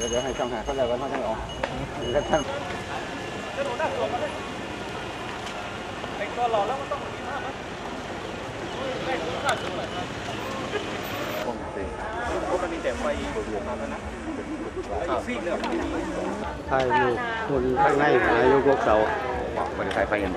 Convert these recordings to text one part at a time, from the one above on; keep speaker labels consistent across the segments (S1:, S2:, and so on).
S1: ดี๋ยวเดี๋ยวให้ช่างหาเขาเลยว่าเขาจะออกเดี๋ยวท่าน
S2: ถ่ายรูปคนข้างในนายกพวกเสา
S1: บริษัทไฟเงิน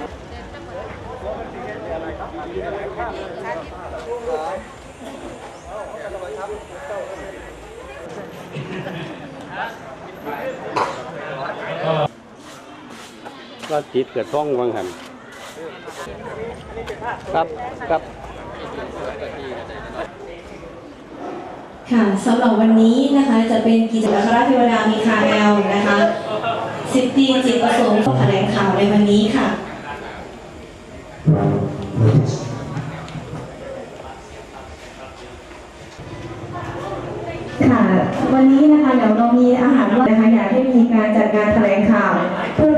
S2: ก็จิตเกิดท้องวังหันครับครับ
S3: ค่ะสำหรับวันนี้นะคะจะเป็นกิจกรรมพระเทวดามีคาแอลนะคะสิบตีจิตประสงค์แถลงข่าวในวันนี้ค่ะ
S4: ค่ะ วันนี้นะคะเดี๋ยวเรามีอาหารว่างนะคะอยากให้มีการจัดงานแถลงข่าวเพื่อ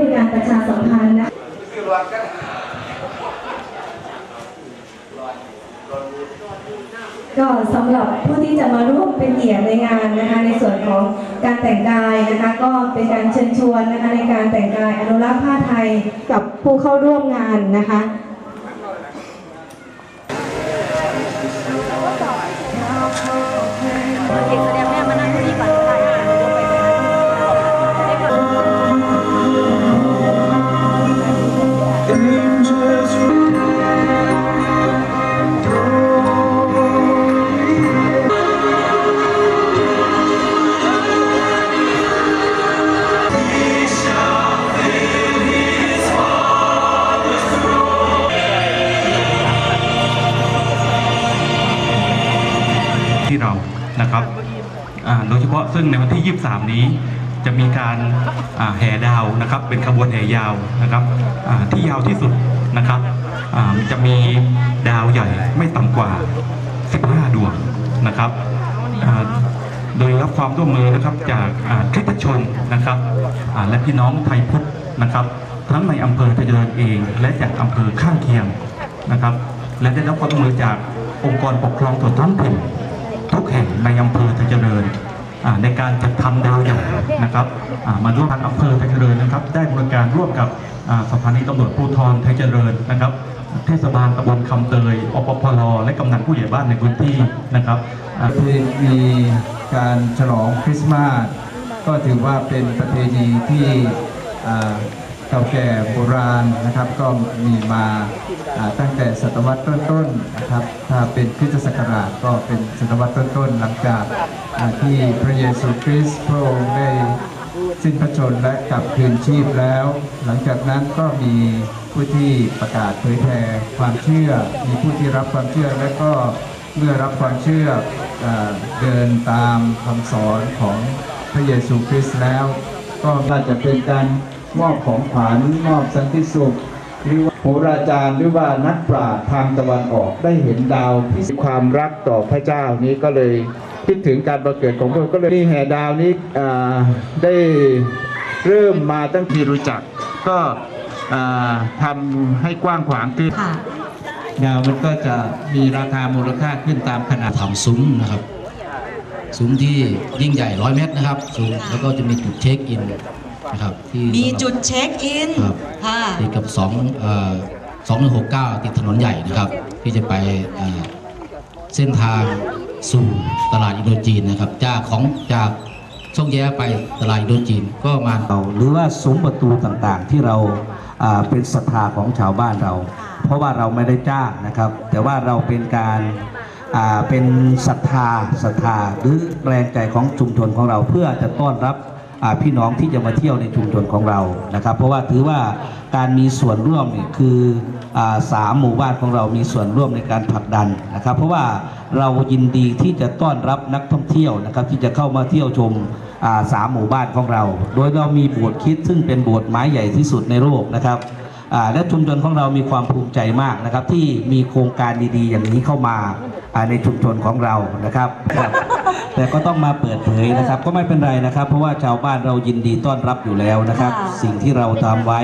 S4: ก็สำหรับผู้ที่จะมาร่วมเป็นเกียรติในงานนะคะในส่วนของการแต่งกายนะคะก็เป็นการเชิญชวนนะคะในการแต่งกายอนุรักษ์ผ้าไทยกับผู้เข้าร่วมงานนะคะ
S5: นะ
S6: ครับโดยเฉพาะซึ่งในวันที่ 23 นี้จะมีการแห่ดาวนะครับ เป็นขบวนแห่ยาวนะครับที่ยาวที่สุดนะครับจะมีดาวใหญ่ไม่ต่ำกว่า 15 ดวงนะครับโดยรับความร่วมมือนะครับจากอ่าคริสตชนนะครับและพี่น้องไทยพุทธนะครับ ทั้งในอำเภอทะเยริญเอง และจากอำเภอข้างเคียงนะครับ และได้รับความร่วมมือจากองค์กรปกครองส่วนท้องถิ่น ทุกแห่งในอำเภอไทเจริญในการจัดทำดาวใหญ่นะครับมาร่วมทางอำเภอไทยเจริญนะครับ ได้บริการร่วมกับอ่าสถานีตำรวจภูธรไทยเจริญนะครับ เทศบาลตำบลคำเตยอปพลและกำนันผู้ใหญ่บ้านในพื้นที่นะครับอ่
S7: มีการฉลองคริสต์มาสก็ถือว่าเป็นประเพณีที่ เก่าแก่โบราณนะครับก็มีมาตั้งแต่ศตวรรษต้นๆนะครับถ้าเป็นคริสตศักราชก็เป็นศตวรรษต้นๆหลังจากที่พระเยซูคริสต์พระองค์ได้สิ้นพระชนม์และกลับคืนชีพแล้ว หลังจากนั้นก็มีผู้ที่ประกาศเผยแผ่ความเชื่อ มีผู้ที่รับความเชื่อและก็เมื่อรับความเชื่อเออเดินตามคำสอนของพระเยซูคริสต์แล้ว ก็อาจจะเป็นการ มอบของขวัญมอบสันติสุขหรือว่าโหราจารย์หรือว่านักปราชญ์ทางตะวันออกได้เห็นดาวที่ความรักต่อพระเจ้านี้ก็เลยคิดถึงการประเกิดของพระองค์ก็เลยนี่แห่ดาวนี้อ่าได้เริ่มมาตั้งที่รู้จักก็อ่าทำให้กว้างขวางขึ้นดาวมันก็จะมีราคามูลค่าขึ้นตามขนาด
S8: ทำซุ้มนะครับ ซุ้มที่ยิ่งใหญ่ร้อยเมตรนะครับสูงแล้วก็จะมีจุดเช็คอิน นะครับที่
S9: มีจุดเช็คอิน
S8: ครับ
S9: ค่ะ
S8: ติดกับสองเอ่อสองหนึ่งหกเก้าติดถนนใหญ่นะครับ ที่จะไปเอ่อเส้นทางสู่ตลาดอินโดจีนนะครับ จากของจากช่องแย้ไปตลาดอินโดจีนก็มา
S10: เราหรือว่าซุ้มประตูต่างๆที่เราอ่าเป็นศรัทธาของชาวบ้านเรา เพราะว่าเราไม่ได้จ้างนะครับ แต่ว่าเราเป็นการอ่าเป็นศรัทธาศรัทธาหรือแรงใจของชุมชนของเราเพื่อจะต้อนรับอ่า พี่น้องที่จะมาเที่ยวในชุมชนของเรานะครับ เพราะว่าถือว่าการมีส่วนร่วมเนี่ยคือสามหมู่บ้านของเรามีส่วนร่วมในการผลักดันนะครับ เพราะว่าเรายินดีที่จะต้อนรับนักท่องเที่ยวนะครับ ที่จะเข้ามาเที่ยวชมสามหมู่บ้านของเรา โดยเรามีโบสถ์คิดซึ่งเป็นโบสถ์ไม้ใหญ่ที่สุดในโลกนะครับและชุมชนของเรามีความภูมิใจมากนะครับ ที่มีโครงการดีๆ อย่างนี้เข้ามาในชุมชนของเรานะครับ แต่ก็ต้องมาเปิดเผยนะครับ ก็ไม่เป็นไรนะครับ เพราะว่าชาวบ้านเรายินดีต้อนรับอยู่แล้วนะครับ
S9: ค่ะ
S10: สิ่งที่เราทำไว้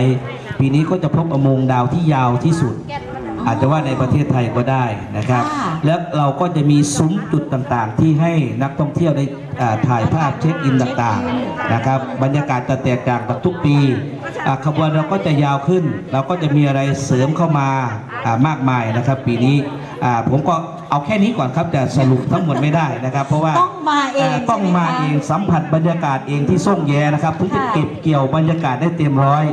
S10: ปีนี้ก็จะพบอุโมงค์ดาวที่ยาวที่สุด อาจจะว่าในประเทศไทยก็ได้นะครับ
S5: ค่ะ
S10: แล้วเราก็จะมีซุ้มจุดต่างๆ ที่ให้นักท่องเที่ยวได้อ่าถ่ายภาพเช็คอินต่างๆนะครับ บรรยากาศจะแตกต่างจากทุกปีอ่าขบวนเราก็จะยาวขึ้น เราก็จะมีอะไรเสริมเข้ามาอ่ามากมายนะครับ ปีนี้อ่าผมก็ เอาแค่นี้ก่อนครับแต่สรุปทั้งหมดไม่ได้นะครับ เพราะว่า
S5: ต้องมาเองา
S10: ต้องมา
S5: ใช่ไหมคะ
S10: เองสัมผัสบรรยากาศเองที่ส่งแยนะครับถึงจะ
S5: ค่ะ
S10: เก็บเกี่ยวบรรยากาศได้เต็มร้อย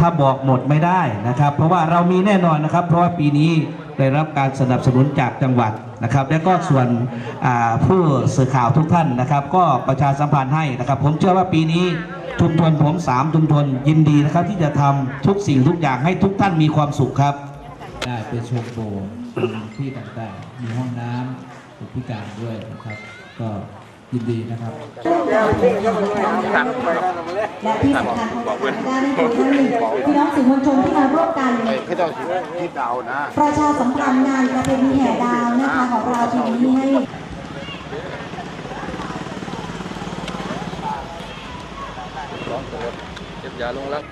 S10: ถ้าบอกหมดไม่ได้นะครับ เพราะว่าเรามีแน่นอนนะครับ เพราะว่าปีนี้ได้รับการสนับสนุนจากจังหวัดนะครับ และก็ส่วนอ่าผู้สื่อข่าวทุกท่านนะครับ ก็ประชาสัมพันธ์ให้นะครับ ผมเชื่อว่าปีนี้ชุมชนผมสามชุมชนยินดีนะครับที่จะทำทุกสิ่งทุกอย่างให้ทุกท่านมีความสุขครับ
S7: ได้ไปชมโบสถ์ชม ที่ต่างๆ มีห้องน้ำผู้พิการด้วยนะครับ ก็ยินดีนะครับ
S5: และที่สำคัญของงานด้านของท่านพี่น้องสื่อมวลชนที่มาร่วมกัน
S1: เขาจะคิดดาวนะ
S5: ประชาสัมพันธ์งานประเพณีแห่ดาวนะคะของเราปีนี้ให้
S1: เก็บยาลงรัก